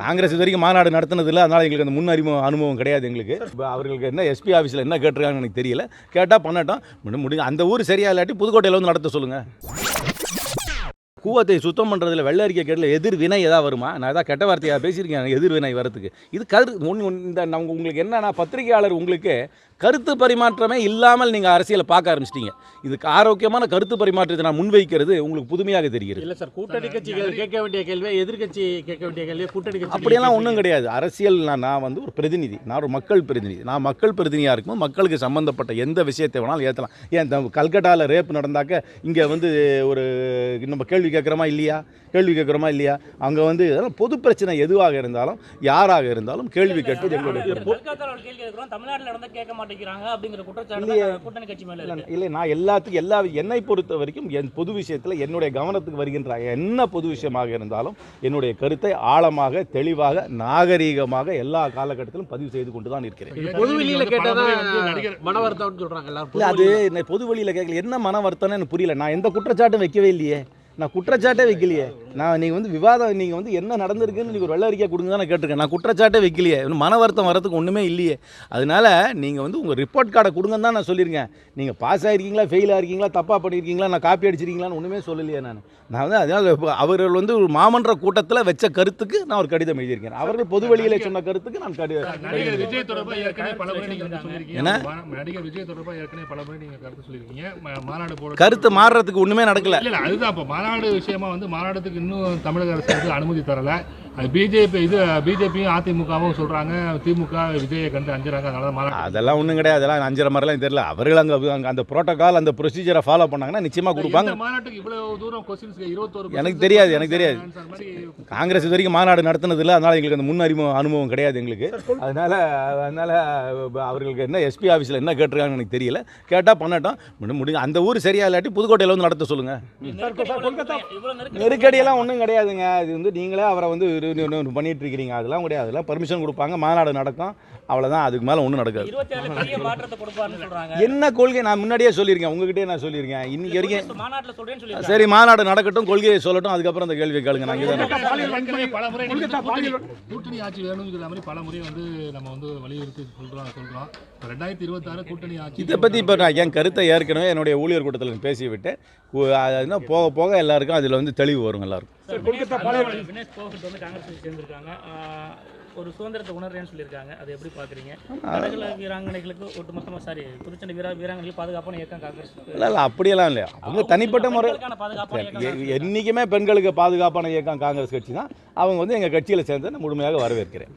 காங்கிரஸ் இது வரைக்கும் மாநாடு நடத்தினதில்ல. அதனால் எங்களுக்கு அந்த முன் அறிமுகம் அனுபவம் கிடையாது எங்களுக்கு. இப்போ அவர்களுக்கு என்ன எஸ்பி ஆஃபீஸில் என்ன கேட்டிருக்காங்கன்னு எனக்கு தெரியல. கேட்டால் பண்ணட்டும். முடிஞ்சு முடிஞ்ச. அந்த ஊர் சரியா இல்லாட்டி புதுக்கோட்டையில் வந்து நடத்த சொல்லுங்கள் கூவத்தை சுத்தம் பண்ணுறதுல வெள்ளை அறிக்கை கேட்டல எதிர்வினை ஏதாவது வருமா? நான் ஏதாவது கெட்ட வார்த்தையாக பேசியிருக்கேன் எதிர்வினை வரத்துக்கு. இது கரு ஒன்று இந்த உங்க- உங்களுக்கு என்னன்னா பத்திரிகையாளர் உங்களுக்கு கருத்து பரிமாற்றமே இல்லாமல் நீங்கள் அரசியலை பார்க்க ஆரம்பிச்சிட்டீங்க. இதுக்கு ஆரோக்கியமான கருத்து பரிமாற்றத்தை நான் முன்வைக்கிறது உங்களுக்கு புதுமையாக தெரிகிறது. இல்ல சார் கூட்டணி கட்சிகள் கேட்க வேண்டிய கேள்வி எதிர்க்கட்சி கேட்க வேண்டிய கேள்வி கூட்டணி கட்சி அப்படியெல்லாம் ஒன்றும் கிடையாது. அரசியல் நான் வந்து ஒரு பிரதிநிதி. நான் ஒரு மக்கள் பிரதிநிதி. நான் மக்கள் பிரதிநிதியாக இருக்கும்போது மக்களுக்கு சம்மந்தப்பட்ட எந்த விஷயத்தை வேணாலும் ஏற்றலாம் ஏன் கல்கட்டாவில் ரேப் நடந்தாக்க இங்கே வந்து ஒரு நம்ம கேள்வி கேட்குறோமா இல்லையா? கேள்வி கேட்குறோமா இல்லையா? அங்கே வந்து இதெல்லாம் பொது பிரச்சனை எதுவாக இருந்தாலும் யாராக இருந்தாலும் கேள்வி கேட்பது எங்களுடைய இல்லை நான் எல்லாத்துக்கும் எல்லா என்னை பொறுத்த வரைக்கும் என் பொது விஷயத்தில் என்னுடைய கவனத்துக்கு வருகின்ற என்ன பொது விஷயமாக இருந்தாலும் என்னுடைய கருத்தை ஆழமாக தெளிவாக நாகரீகமாக எல்லா காலகட்டத்திலும் பதிவு செய்து கொண்டு தான் இருக்கிறேன் அது என்ன பொது வழியில் கேட்கல. என்ன மன வருத்தம்னு எனக்கு புரியல. நான் எந்த குற்றச்சாட்டும் வைக்கவே இல்லையே. நான் குற்றச்சாட்டே வைக்கலையே. நான் நீங்கள் வந்து விவாதம் நீங்கள் வந்து என்ன நடந்திருக்குன்னு நீங்கள் ஒரு வெள்ள அறிக்கை கொடுங்க தான் நான் கேட்டிருக்கேன். நான் குற்றச்சாட்டே வைக்கலையே. இன்னும் மன வருத்தம் வரதுக்கு ஒன்றுமே இல்லையே. அதனால நீங்கள் வந்து உங்கள் ரிப்போர்ட் கார்டை கொடுங்கன்னு தான் நான் சொல்லியிருக்கேன் நீங்கள் பாஸ் ஆகிருக்கீங்களா ஃபெயில் ஆகிருக்கீங்களா தப்பாக பண்ணியிருக்கீங்களா நான் காப்பி அடிச்சிருக்கீங்களான்னு ஒன்றுமே சொல்லலையே நான். நான் வந்து அதனால் அவர்கள் வந்து ஒரு மாமன்ற கூட்டத்தில் வச்ச கருத்துக்கு நான் ஒரு கடிதம் எழுதியிருக்கேன். அவர்கள் பொது வழியிலே சொன்ன கருத்துக்கு நான் கடி நடிகர் விஜய் தொடர்பா ஏற்கனவே பல முறை நீங்க வந்து சொல்லியிருக்கீங்க. என்ன? மா- நடிகர் விஜய் தொடர்பா ஏற்கனவே பல முறை நீங்க கருத்து சொல்லியிருக்கீங்க. மாநாடு கருத்து மாறுறதுக்கு ஒன்றுமே நடக்கல. அதுதான் இப்போ மாநாடு விஷயமா வந்து மாநாடுக்கு இன்னும் தமிழக அரசு வந்து அனுமதி தரலை. பிஜேபி இது பிஜேபியும் அதிமுகவும் சொல்றாங்க. திமுக விஜயை கண்டு அஞ்சுறாங்க. அதனால அதெல்லாம் ஒன்றும் கிடையாது. அதெல்லாம் அஞ்சரை மாதிரிலாம் தெரியல. அவர்கள் அங்கே அங்கே அந்த ப்ரோட்டோகால் அந்த ப்ரொசீஜரை ஃபாலோ பண்ணாங்கன்னா நிச்சயமாக கொடுப்பாங்க. இந்த மாநாட்டுக்கு இவ்வளவு தூரம் கொஸ்டின்ஸ் இருபத்தோரு எனக்கு தெரியாது, எனக்கு தெரியாது. காங்கிரஸ் இது வரைக்கும் மாநாடு நடத்தினதில்ல. அதனால் எங்களுக்கு அந்த முன் அறிமுகம் அனுபவம் கிடையாது எங்களுக்கு. அதனால் அதனால் அவர்களுக்கு என்ன எஸ்பி ஆஃபீஸில் என்ன கேட்டிருக்காங்கன்னு எனக்கு தெரியல. கேட்டால் பண்ணட்டும். முடி- முடிஞ்ச அந்த ஊர் சரியா இல்லாட்டி புதுக்கோட்டையில் வந்து நடத்த நெருக்கடி நெருக்கடியெல்லாம் ஒன்றும் கிடையாதுங்க. அது வந்து நீங்களே அவரை வந்து பண்ணிட்டு இருக்கிறீங்க. அதெல்லாம் கிடையாது. அதெல்லாம் பர்மிஷன் கொடுப்பாங்க. மாநாடு நடக்கும். அவ்வளோதான் அதுக்கு மேலே ஒன்றும் நடக்காது. என்ன கொள்கை நான் முன்னாடியே சொல்லியிருக்கேன். உங்ககிட்டயே நான் சொல்லியிருக்கேன். இன்னைக்கு வரைக்கும் மாநாட்டுல சொல்றேன்னு சொல்லி சரி மாநாடு நடக்கட்டும். கொள்கையை சொல்லட்டும். அதுக்கப்புறம் அந்த கேள்வி கேளுங்க. நான் இங்கே ஏற்கனவே பல முறை நீங்க வந்து கூட்டணி ஆட்சி வேணுங்கிற மாதிரி பல முறை வந்து நம்ம வந்து வலியுறுத்தி சொல்றோம் சொல்றோம். இப்ப ரெண்டாயிரத்தி இருபத்தாறு கூட்டணி ஆட்சி இதை பற்றி இப்போ நான் என் கருத்தை ஏற்கனவே என்னுடைய ஊழியர் கூட்டத்தில் பேசிவிட்டு போக போக எல்லாருக்கும் அதில் வந்து தெளிவு வரும் எல்லாருக்கும். வினேஷ் போகட் வந்து காங்கிரஸ் சேர்ந்திருக்காங்க ஒரு சுதந்திரத்தை உணர்றேன்னு சொல்லியிருக்காங்க. அதை எப்படி பாக்குறீங்க தடகள வீராங்கனைகளுக்கு ஒட்டுமொத்தமா சாரி புதுச்சேரி வீரா வீராங்கனைகளுக்கு பாதுகாப்பான இயக்கம் காங்கிரஸ் இல்லை இல்லை அப்படியெல்லாம் இல்லையா அவங்க தனிப்பட்ட முறை என்றைக்குமே பெண்களுக்கு பாதுகாப்பான இயக்கம் காங்கிரஸ் கட்சி தான் அவங்க வந்து எங்கள் கட்சியில் சேர்ந்து நான் முழுமையாக வரவேற்கிறேன்.